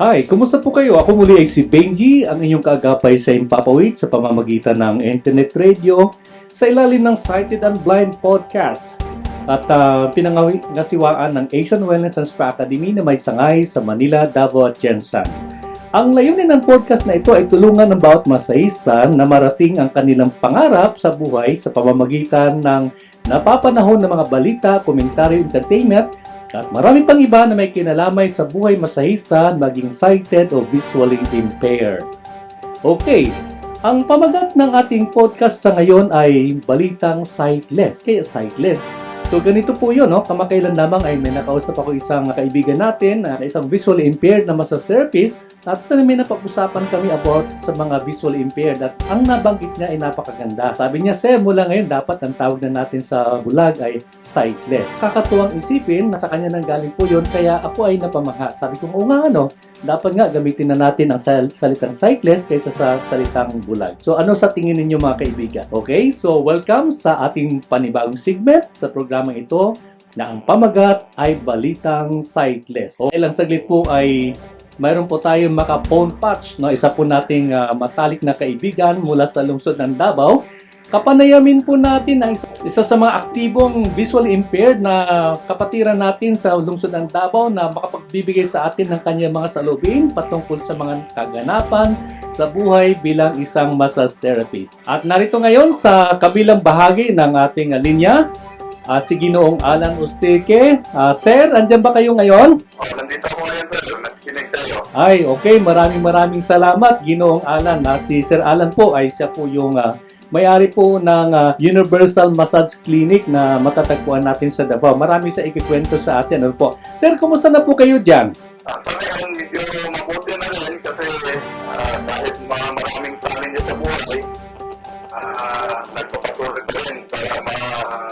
Hi, kumusta po kayo? Ako muli ay si Benji, ang inyong kaagapay sa Impapawid sa pamamagitan ng internet radio sa ilalim ng Sighted and Blind Podcast at uh, pinangasiwaan ng Asian Wellness and Spa Academy na may sangay sa Manila, Davao at Jensan. Ang layunin ng podcast na ito ay tulungan ng bawat masahista na marating ang kanilang pangarap sa buhay sa pamamagitan ng napapanahon ng mga balita, komentaryo, entertainment at marami pang iba na may kinalamay sa buhay masahista maging sighted o visually impaired. Okay, ang pamagat ng ating podcast sa ngayon ay Balitang Sightless. Kaya sightless. So ganito po yun, no? kamakailan lamang ay may nakausap ako isang kaibigan natin, uh, isang visually impaired na massage therapist at uh, may napag-usapan kami about sa mga visually impaired at ang nabanggit niya ay napakaganda. Sabi niya, Sir, mula ngayon dapat ang tawag na natin sa bulag ay sightless. Kakatuwang isipin na sa kanya nang galing po yun kaya ako ay napamaha. Sabi ko, oo nga ano, dapat nga gamitin na natin ang sal- salitang sightless kaysa sa salitang bulag. So ano sa tingin ninyo mga kaibigan? Okay, so welcome sa ating panibagong segment sa programang ito na ang pamagat ay Balitang Sightless. O ilang saglit po ay mayroon po tayong maka phone patch, no? isa po nating ah, matalik na kaibigan mula sa lungsod ng Davao. Kapanayamin po natin ang isa, sa mga aktibong visually impaired na kapatiran natin sa lungsod ng Davao na makapagbibigay sa atin ng kanyang mga salubin patungkol sa mga kaganapan sa buhay bilang isang massage therapist. At narito ngayon sa kabilang bahagi ng ating ah, linya, ah, si Ginoong Alan Usteke. Ah, sir, andyan ba kayo ngayon? Oh, nandito ako ngayon, sir. Nakikinig tayo. Ay, okay. Maraming maraming salamat, Ginoong Alan. Na si Sir Alan po ay siya po yung ah, may-ari po ng ah, Universal Massage Clinic na matatagpuan natin sa Davao. Marami sa ikikwento sa atin. Ano po? Sir, kumusta na po kayo dyan? Ah, sa ngayon, medyo mabuti na rin kasi ah, kahit mga maraming challenges sa buhay, ah, nagpapatuloy pa rin para ma-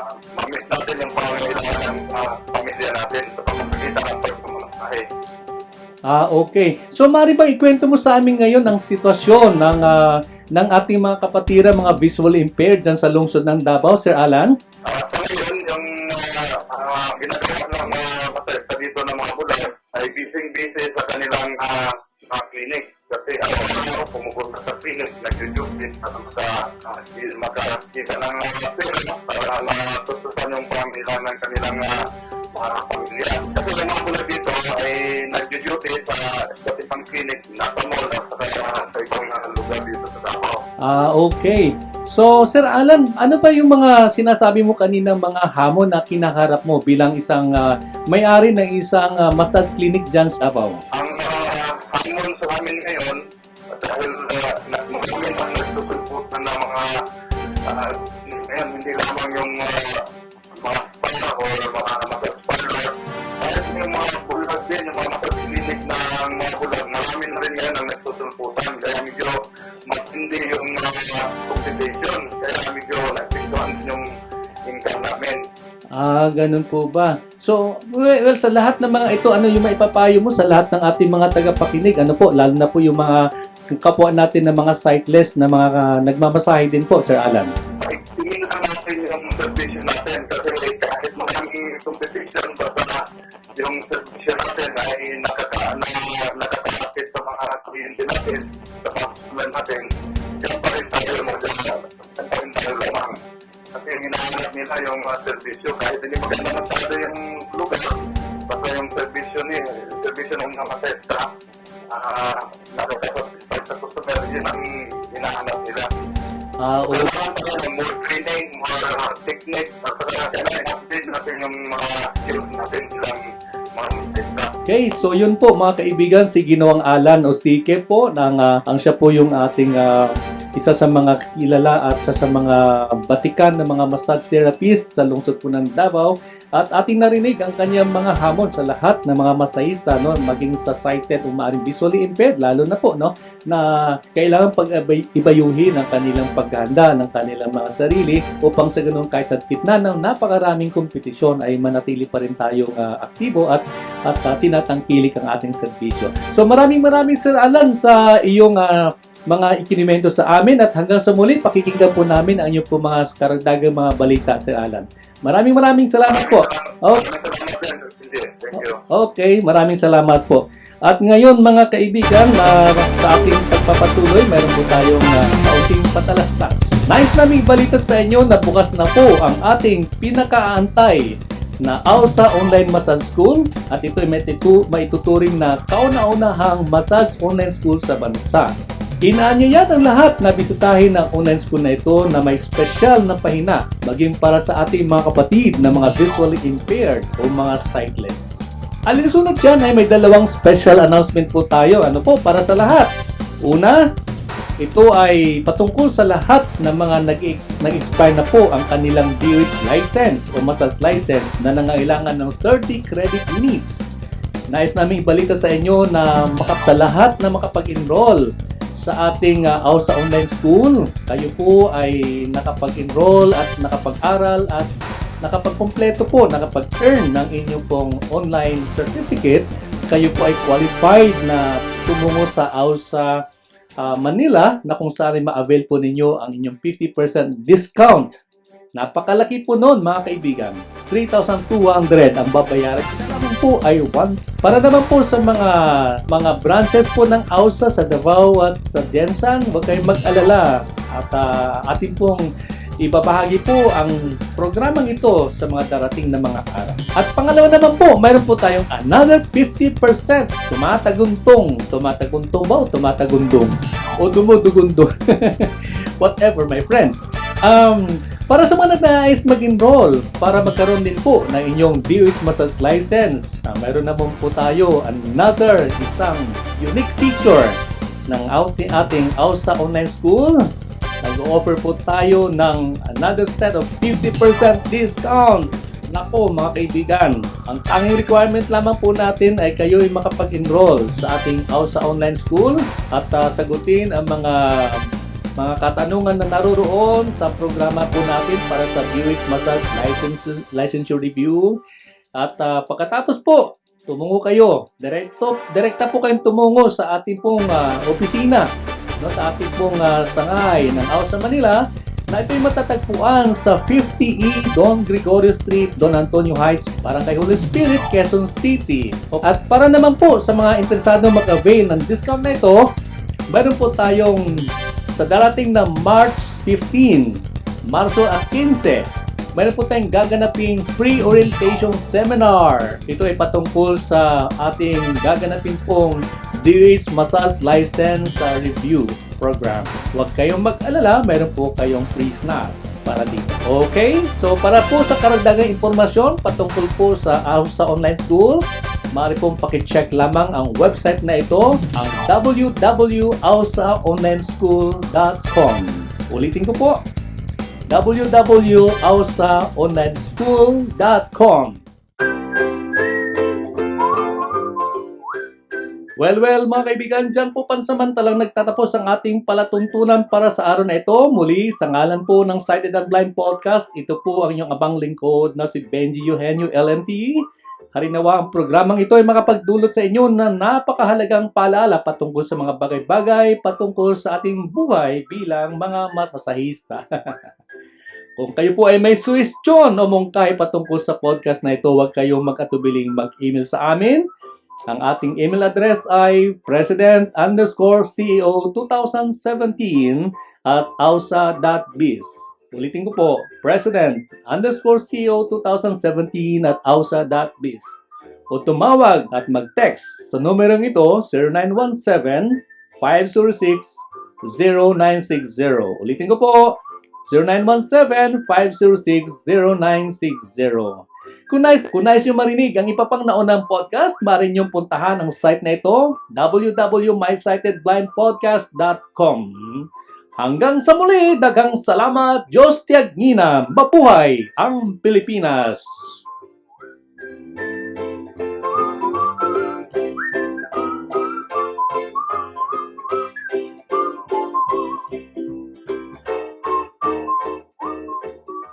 Ah, okay. So, mari ba ikwento mo sa amin ngayon ang sitwasyon ng ah, ng ating mga kapatira, mga visually impaired dyan sa lungsod ng Davao, Sir Alan? Sa ngayon, yung ah, ginagawa ng mga masayta dito ng mga bulag ay busy-busy sa kanilang ah, mga clinic. Kasi araw-araw pumupunta sa clinic, nag-duty at maka, makakita ng mga pera para matutusan yung pangailangan ng kanilang ah, mga pamilya. Ah, okay. So, Sir Alan, ano ba yung mga sinasabi mo kanina mga hamon na kinaharap mo bilang isang ah, may-ari ng isang ah, massage clinic dyan sa Davao? Ang uh, hamon sa amin ngayon, dahil uh, nagmagamit ang nagsusulputan ng mga, uh, ngayon, hindi lamang yung uh, mga spa o mga massage uh, competition. Kaya medyo nagpintuan din yung income namin. Ah, ganun po ba? So, well, well, sa lahat ng mga ito, ano yung maipapayo mo sa lahat ng ating mga tagapakinig? Ano po, lalo na po yung mga kapwa natin na mga sightless na mga ah, nagmamasahe din po, Sir Alan. ay tingin lang natin yung servisyo natin kasi kahit maraming competition basta yung servisyo natin ay nakaka na, nakakapit sa mga kliyente natin customer natin yan pa rin tayo dyan yan pa rin tayo lamang kasi hinahanap nila yung uh, servisyo. Kahit hindi maganda masyado yung lugar basta yung servisyo ni servisyo ng mga testa uh, nakakapit sa customer yun ang hinahanap nila. Ah, oo. more training, more uh, technique, at saka kailangan update natin yung mga skills natin silang. Okay, so yun po mga kaibigan, si Ginawang Alan Ostike po, ng, ah, ang siya po yung ating ah, isa sa mga kilala at isa sa mga batikan ng mga massage therapist sa lungsod po ng Davao. At ating narinig ang kanyang mga hamon sa lahat ng mga masahista, no? maging sa sighted o maaaring visually impaired, lalo na po, no? na kailangan pag-ibayuhin ang kanilang paghahanda ng kanilang mga sarili upang sa ganun kahit sa gitna ng napakaraming kompetisyon ay manatili pa rin tayong ah, aktibo at at ah, tinatangkilik ang ating serbisyo. So maraming maraming Sir Alan sa iyong ah, mga ikinimento sa amin at hanggang sa muli pakikinggan po namin ang iyong po mga karagdagang mga balita Sir Alan. Maraming maraming salamat po. Oh. Okay, maraming salamat po. At ngayon mga kaibigan, na sa ating pagpapatuloy, meron po tayong uh, kaunting patalastas. Nice naming balita sa inyo na bukas na po ang ating pinakaantay na AUSA Online Massage School at ito ay may, titu- may tuturing na kauna-unahang massage online school sa bansa. Inaanyayan ang lahat na bisitahin ang online school na ito na may special na pahina maging para sa ating mga kapatid na mga visually impaired o mga sightless. Alinsunod dyan ay may dalawang special announcement po tayo. Ano po? Para sa lahat. Una, ito ay patungkol sa lahat ng mga nag-ex- nag-expire na po ang kanilang DOH license o massage license na nangailangan ng 30 credit units. Nais namin ibalita sa inyo na makap sa lahat na makapag-enroll sa ating uh, AUSA Online School. Kayo po ay nakapag-enroll at nakapag-aral at nakapag-kompleto po, nakapag-earn ng inyong pong online certificate. Kayo po ay qualified na tumungo sa AUSA uh, Manila na kung saan ma-avail po ninyo ang inyong 50% discount. Napakalaki po noon mga kaibigan. 3,200 ang babayaran. Ito naman po ay 1. Para naman po sa mga mga branches po ng AUSA sa Davao at sa Jensan, huwag kayong mag-alala. At uh, atin pong ibabahagi po ang programang ito sa mga darating na mga araw. At pangalawa naman po, mayroon po tayong another 50% tumataguntong. Tumataguntong ba o tumatagundong? O dumudugundong? Whatever, my friends. Um, para sa mga nais mag-enroll, para magkaroon din po ng inyong DOH Massage License, uh, mayroon naman po tayo another isang unique feature ng ating, ating AUSA Online School nag-offer po tayo ng another set of 50% discount. Nako mga kaibigan, ang tanging requirement lamang po natin ay kayo ay makapag-enroll sa ating AUSA Online School at uh, sagutin ang mga mga katanungan na naroroon sa programa po natin para sa DOH Massage License, Licensure Review. At uh, pagkatapos po, tumungo kayo. Direkto, direkta po kayong tumungo sa ating pong uh, opisina no, sa ating pong uh, sangay ng AUSA Manila na ito'y matatagpuan sa 50E Don Gregorio Street, Don Antonio Heights, Barangay Holy Spirit, Quezon City. At para naman po sa mga interesado mag-avail ng discount na ito, meron po tayong sa darating na March 15, Marso at 15, meron po tayong gaganaping free orientation seminar. Ito ay patungkol sa ating gaganapin pong DOH Massage License Review Program. Huwag kayong mag-alala, meron po kayong free snacks para dito. Okay? So para po sa karagdagang informasyon patungkol po sa AUSA Online School, maaari pong pakicheck lamang ang website na ito, ang www.ausaonlineschool.com. Ulitin ko po, www.ausaonlineschool.com. Well, well, mga kaibigan, dyan po pansamantalang nagtatapos ang ating palatuntunan para sa araw na ito. Muli, sa ngalan po ng Sighted and Blind Podcast, ito po ang inyong abang lingkod na si Benji Eugenio LMT. Harinawa ang programang ito ay makapagdulot sa inyo na napakahalagang paalala patungkol sa mga bagay-bagay patungkol sa ating buhay bilang mga masasahista. Kung kayo po ay may suwestyon o mungkay patungkol sa podcast na ito, huwag kayong mag-atubiling mag-email sa amin. Ang ating email address ay president underscore CEO 2017 at ausa.biz. Ulitin ko po, president underscore CEO 2017 at ausa.biz. O tumawag at mag-text sa numerong ito 0917-506-0960. Ulitin ko po, 0917-506-0960. Kung nais, kung nais nyo marinig ang iba pang naunang podcast, maaaring nyo puntahan ang site na ito, www.mysightedblindpodcast.com. Hanggang sa muli, dagang salamat, Diyos Tiagnina, mabuhay ang Pilipinas!